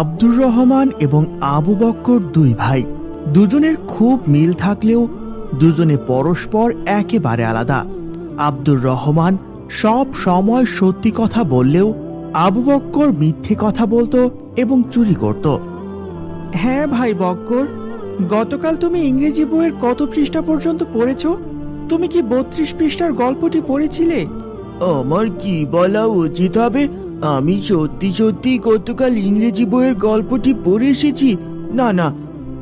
আব্দুর রহমান এবং আবু বক্কর দুই ভাই। দুজনের খুব মিল থাকলেও দুজনে পরস্পর একেবারে আলাদা। আব্দুর রহমান সব সময় সত্যি কথা বললেও আবু বক্কর মিথ্যে কথা বলতো এবং চুরি করত। হ্যাঁ ভাই বক্কর গতকাল তুমি ইংরেজি বইয়ের কত পৃষ্ঠা পর্যন্ত পড়েছ? তুমি কি বত্রিশ পৃষ্ঠার গল্পটি পড়েছিলে? আমার কি বলা উচিত হবে? আমি সত্যি সত্যি গতকাল ইংরেজি বইয়ের গল্পটি পড়ে এসেছি। না না,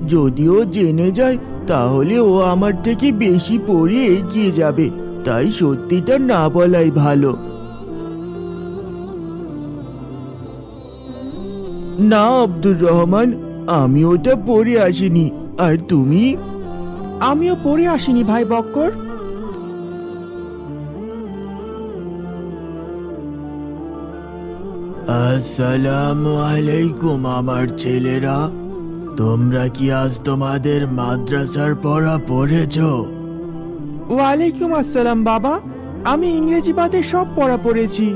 যদিও জেনে যায়, তাহলে ও আমার থেকে বেশি পড়ে এগিয়ে যাবে, তাই সত্যিটা না বলাই ভালো। না, আব্দুর রহমান, আমি ওটা পড়ে আসিনি। আর তুমি? আমিও পড়ে আসিনি, ভাই বক্কর। আসসালামু আলাইকুম আমার ছেলেরা। তোমরা কি আজ তোমাদের মাদ্রাসার পড়া পড়েছো? ওয়ালাইকুম আসসালাম বাবা। আমি ইংরেজি বাদে সব পড়া পড়েছি।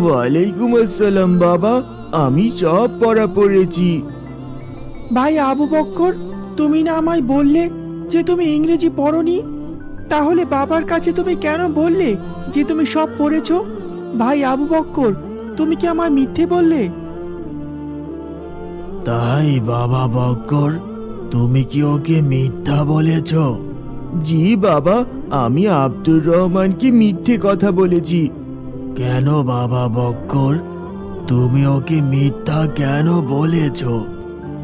ওয়ালাইকুম আসসালাম বাবা। আমি সব পড়া পড়েছি। ভাই আবু বক্কর তুমি না আমায় বললে যে তুমি ইংরেজি পড়নি? তাহলে বাবার কাছে তুমি কেন বললে যে তুমি সব পড়েছো? ভাই আবু বক্কর তুমি কি আমায় মিথ্যে বললে? তাই বাবা বক্কর তুমি কি ওকে মিথ্যা বলেছ? জি বাবা আমি আব্দুর রহমানকে মিথ্যে কথা বলেছি। কেন বাবা বক্কর? তুমি ওকে মিথ্যা কেন বলেছ?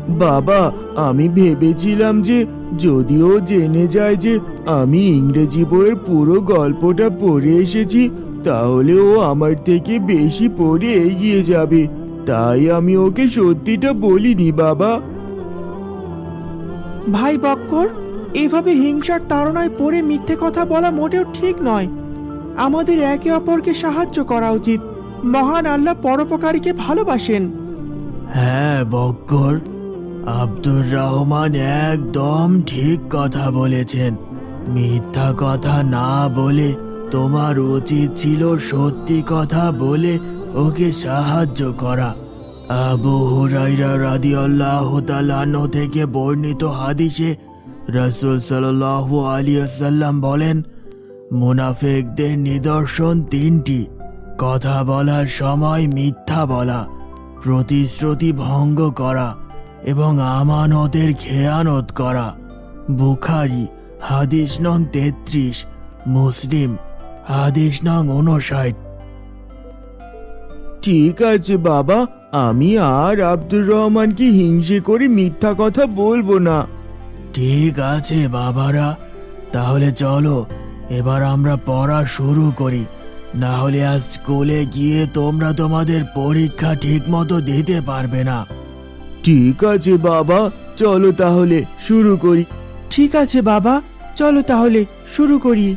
বাবা আমি ভেবেছিলাম যে যদিও জেনে যায় যে আমি ইংরেজি বইয়ের পুরো গল্পটা পড়ে এসেছি তাহলে ও আমার থেকে বেশি পরে এগিয়ে যাবে। তাই আমি ওকে সত্যিটা বলিনি বাবা। ভাই বক্কর এভাবে হিংসার তাড়নায় পড়ে মিথ্যে কথা বলা মোটেও ঠিক নয়। আমাদের একে অপরকে সাহায্য করা উচিত। মহান আল্লাহ পরোপকারীকে ভালোবাসেন। হ্যাঁ বক্কর। আব্দুর রহমান একদম ঠিক কথা বলেছেন। মিথ্যা কথা না বলে তোমার উচিত ছিল সত্যি কথা বলে ওকে সাহায্য করা। আবু হুরাইরা রাদিয়াল্লাহু তাআলা থেকে বর্ণিত হাদিসে রাসূল সাল্লাল্লাহু আলাইহি ওয়াসাল্লাম বলেন, মুনাফেকদের নিদর্শন তিনটি। কথা বলার সময় মিথ্যা বলা, প্রতিশ্রুতি ভঙ্গ করা এবং আমানতের খেয়ানত করা। বুখারি, হাদিস নং তেত্রিশ, মুসলিম হাদিস নং উনষাট ঠিক আছে বাবা, আমি আর আব্দুর রহমানকে হিংসে করে মিথ্যা কথা বলব না। ঠিক আছে বাবারা, তাহলে চলো, এবার আমরা পড়া শুরু করি। না হলে আজ স্কুলে গিয়ে তোমরা তোমাদের পরীক্ষা ঠিক মতো দিতে পারবে না। ঠিক আছে বাবা, চলো তাহলে শুরু করি। ঠিক আছে বাবা, চলো তাহলে শুরু করি।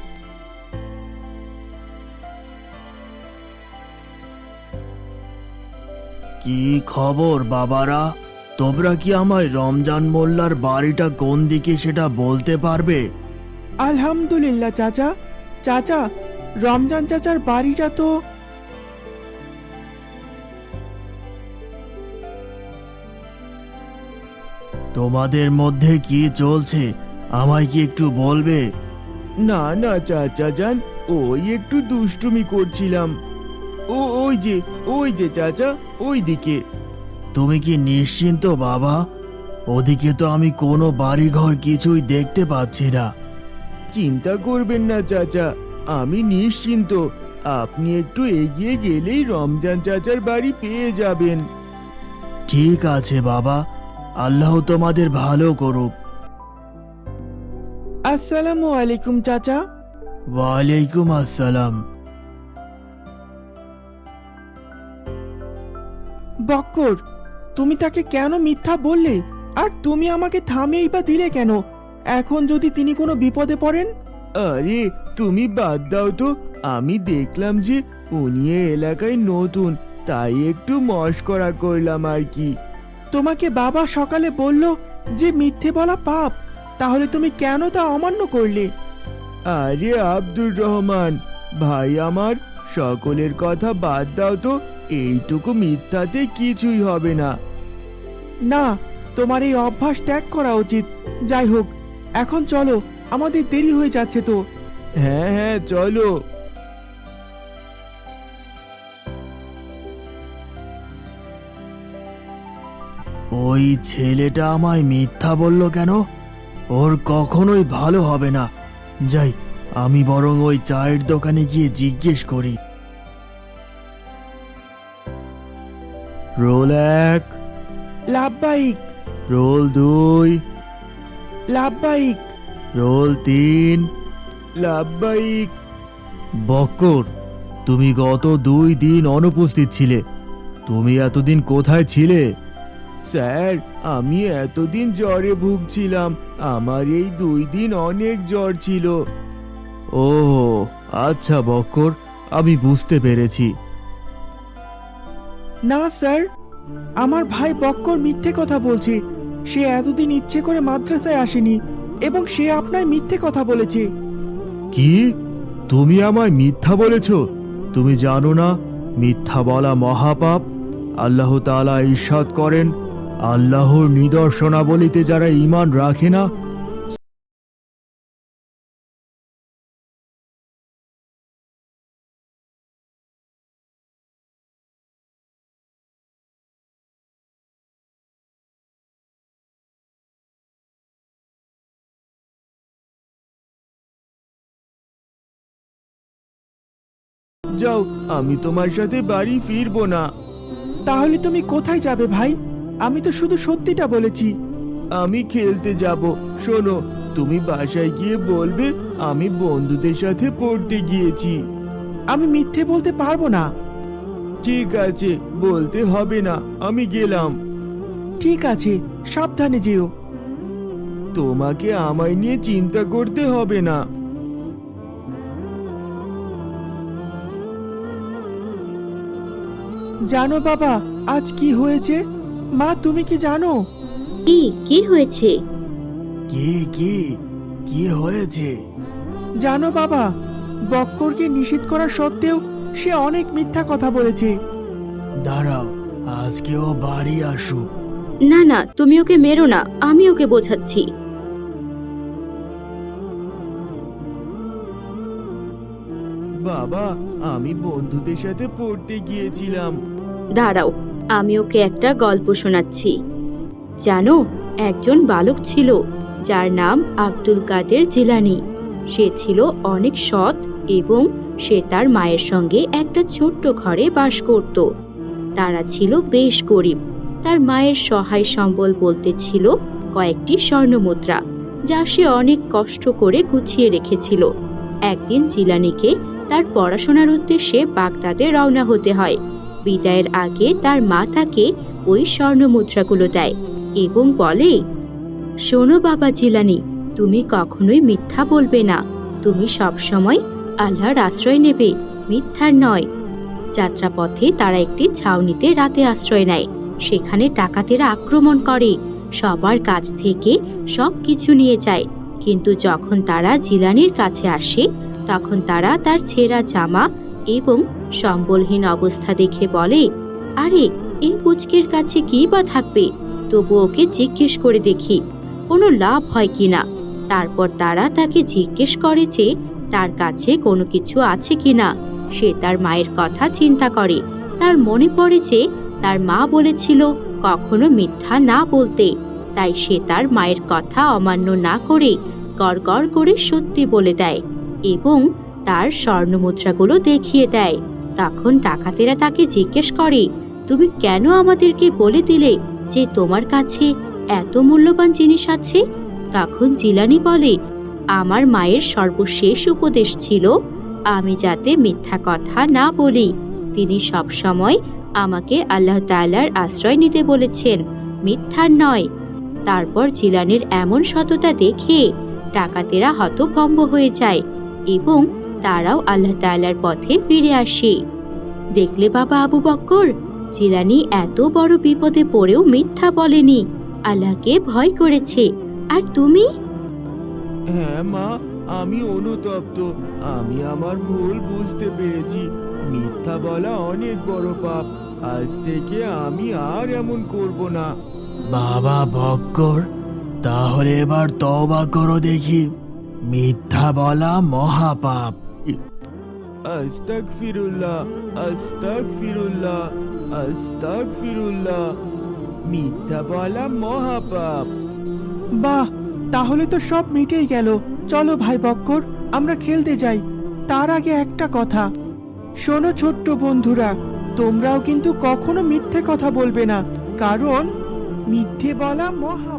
কি খবর বাবারা? তোমরা কি আমায় রমজান মোল্লার বাড়িটা কোন দিকে সেটা বলতে পারবে? আলহামদুলিল্লাহ চাচা। চাচা রমজান চাচার বাড়িটা তো তোমাদের মধ্যে কি চলছে? আমায় কি একটু বলবে? না না চাচা যান ওই একটু দুষ্টুমি করছিলাম। ও, ওই যে ওই যে চাচা ওই দিকে তুমি কি নিশ্চিন্ত, বাবা? ওদিকে তো আমি কোনো বাড়িঘর কিছুই দেখতে পাচ্ছি না। চিন্তা করবেন না, চাচা, আমি নিশ্চিন্ত। আপনি একটু এগিয়ে গেলেই রমজান চাচার বাড়ি পেয়ে যাবেন। ঠিক আছে, বাবা। আল্লাহ তোমাদের ভালো করুক। আসসালামু আলাইকুম, চাচা। ওয়ালাইকুম আসসালাম। বক্কর তুমি তাকে কেন মিথ্যা বললে? আর তুমি আমাকে থামিয়েই বা দিলে কেন? এখন যদি তিনি কোনো বিপদে পড়েন? আরে তুমি বাদ দাও তো। আমি দেখলাম যে উনি এ এলাকায় নতুন তাই একটু মস্করা করলাম আর কি। তোমাকে বাবা সকালে বলল যে মিথ্যে বলা পাপ তাহলে তুমি কেন তা অমান্য করলে? আরে আব্দুর রহমান ভাই আমার সকলের কথা বাদ দাও তো। এইটুকু মিথ্যাতে কিছুই হবে না। না, তোমার এই অভ্যাস ত্যাগ করা উচিত। যাই হোক, এখন চলো, আমাদের দেরি হয়ে যাচ্ছে তো। হ্যাঁ হ্যাঁ চলো। ওই ছেলেটা আমায় মিথ্যা বলল কেন? ওর কখনোই ভালো হবে না। যাই, আমি বরং ওই চায়ের দোকানে গিয়ে জিজ্ঞেস করি। রোল এক। লাভবাহিক রোল দুই। লাভবাহিক রোল তিন। লাভবাহিক বক্কর তুমি গত দুই দিন অনুপস্থিত ছিলে। তুমি এতদিন কোথায় ছিলে? স্যার আমি এতদিন জ্বরে ভুগছিলাম। আমার এই দুই দিন অনেক জ্বর ছিল। ও আচ্ছা বক্কর আমি বুঝতে পেরেছি। না, স্যার। আমার ভাই বক্কর মিথ্যে কথা বলছে। সে এতদিন ইচ্ছে করে মাদ্রাসায় আসেনি এবং সে আপনার মিথ্যে কথা বলেছে। কি? তুমি আমায় মিথ্যা বলেছ? তুমি জানো না, মিথ্যা বলা মহাপাপ। আল্লাহ তাআলা ঈর্ষাদ করেন, আল্লাহর নিদর্শনাবলিতে যারা ঈমান রাখে না যাও আমি তোমার সাথে বাড়ি ফিরবো না। তাহলে তুমি কোথায় যাবে ভাই? আমি তো শুধু সত্যিটা বলেছি। আমি খেলতে যাব। শোনো তুমি বাসায় গিয়ে বলবে আমি বন্ধুদের সাথে পড়তে গিয়েছি। আমি মিথ্যে বলতে পারব না। ঠিক আছে বলতে হবে না আমি গেলাম। ঠিক আছে সাবধানে যেও। তোমাকে আমায় নিয়ে চিন্তা করতে হবে না। জানো বাবা আজ কি হয়েছে? মা তুমি কি জানো? কি কি হয়েছে? কি কি কি হয়েছে? জানো বাবা বক্করকে নিষেধ করা সত্ত্বেও সে অনেক মিথ্যা কথা বলেছে। দাঁড়াও আজকে ও বাড়ি আসুক। না না তুমি ওকে মেরো না আমি ওকে বোঝাচ্ছি। বাবা, আমি বন্ধুদের সাথে পড়তে গিয়েছিলাম। দাঁড়াও, আমি ওকে একটা গল্প শোনাচ্ছি। জানো, একজন বালক ছিল, যার নাম আব্দুল কাদের জিলানি। সে ছিল অনেক সৎ এবং সে তার মায়ের সঙ্গে একটা ছোট্ট ঘরে বাস করত। তারা ছিল বেশ গরিব। তার মায়ের সহায় সম্বল বলতে ছিল কয়েকটি স্বর্ণমুদ্রা, যা সে অনেক কষ্ট করে গুছিয়ে রেখেছিল। একদিন জিলানিকে তার পড়াশোনার উদ্দেশ্যে বাগদাদে রওনা হতে হয়। বিদায়ের আগে তার মা তাকে ওই স্বর্ণ মুদ্রাগুলো দেয় এবং বলে, শোনো বাবা জিলানি, তুমি কখনোই মিথ্যা বলবে না। তুমি সবসময় আল্লাহর আশ্রয় নেবে, মিথ্যার নয়। যাত্রাপথে তারা একটি ছাউনিতে রাতে আশ্রয় নেয়। সেখানে ডাকাতেরা আক্রমণ করে, সবার কাছ থেকে সব কিছু নিয়ে যায়। কিন্তু যখন তারা জিলানির কাছে আসে তখন তারা তার ছেঁড়া জামা এবং সম্বলহীন অবস্থা দেখে বলে, আরে, এই পুচকের কাছে কি বা থাকবে? তবু ওকে জিজ্ঞেস করে দেখি, কোনো লাভ হয় কিনা তারপর তারা তাকে জিজ্ঞেস করে যে, তার কাছে কোনো কিছু আছে কিনা সে তার মায়ের কথা চিন্তা করে। তার মনে পড়ে যে, তার মা বলেছিল কখনো মিথ্যা না বলতে। তাই সে তার মায়ের কথা অমান্য না করে গড় করে সত্যি বলে দেয়। এবং তার স্বর্ণমুদ্রাগুলো দেখিয়ে দেয়। তখন ডাকাতেরা তাকে জিজ্ঞেস করে, তুমি কেন আমাদেরকে বলে দিলে যে তোমার কাছে এত মূল্যবান জিনিস আছে? তখন জিলানি বলে, আমার মায়ের সর্বশেষ উপদেশ ছিল, আমি যাতে মিথ্যা কথা না বলি। তিনি সব সময় আমাকে আল্লাহ তাআলার আশ্রয় নিতে বলেছেন মিথ্যার নয়। তারপর জিলানির এমন সততা দেখে ডাকাতেরা হতভম্ব হয়ে যায়। এবং তারাও আল্লাহ তাআলার পথে ফিরে আসে। দেখলে বাবা আবু বক্কর জিলানি এত বড় বিপদে পড়েও মিথ্যা বলেনি আল্লাহকে ভয় করেছে। আর তুমি? হ্যাঁ মা আমি অনুতপ্ত। আমি আমার ভুল বুঝতে পেরেছি। মিথ্যা বলা অনেক বড় পাপ। আজ থেকে আমি আর এমন করব না। বাবা বক্কর তাহলে এবার তওবা করো দেখি। মিথ্যা বলা মহাপাপ। আস্তাগফিরুল্লাহ আস্তাগফিরুল্লাহ আস্তাগফিরুল্লাহ। মিথ্যা বলা মহাপাপ। বাহ তাহলে তো সব মিটেই গেল। চলো ভাই বক্কর আমরা খেলতে যাই। তার আগে একটা কথা। শোনো ছোট্ট বন্ধুরা তোমরাও কিন্তু কখনো মিথ্যে কথা বলবে না। কারণ মিথ্যে বলা মহাপাপ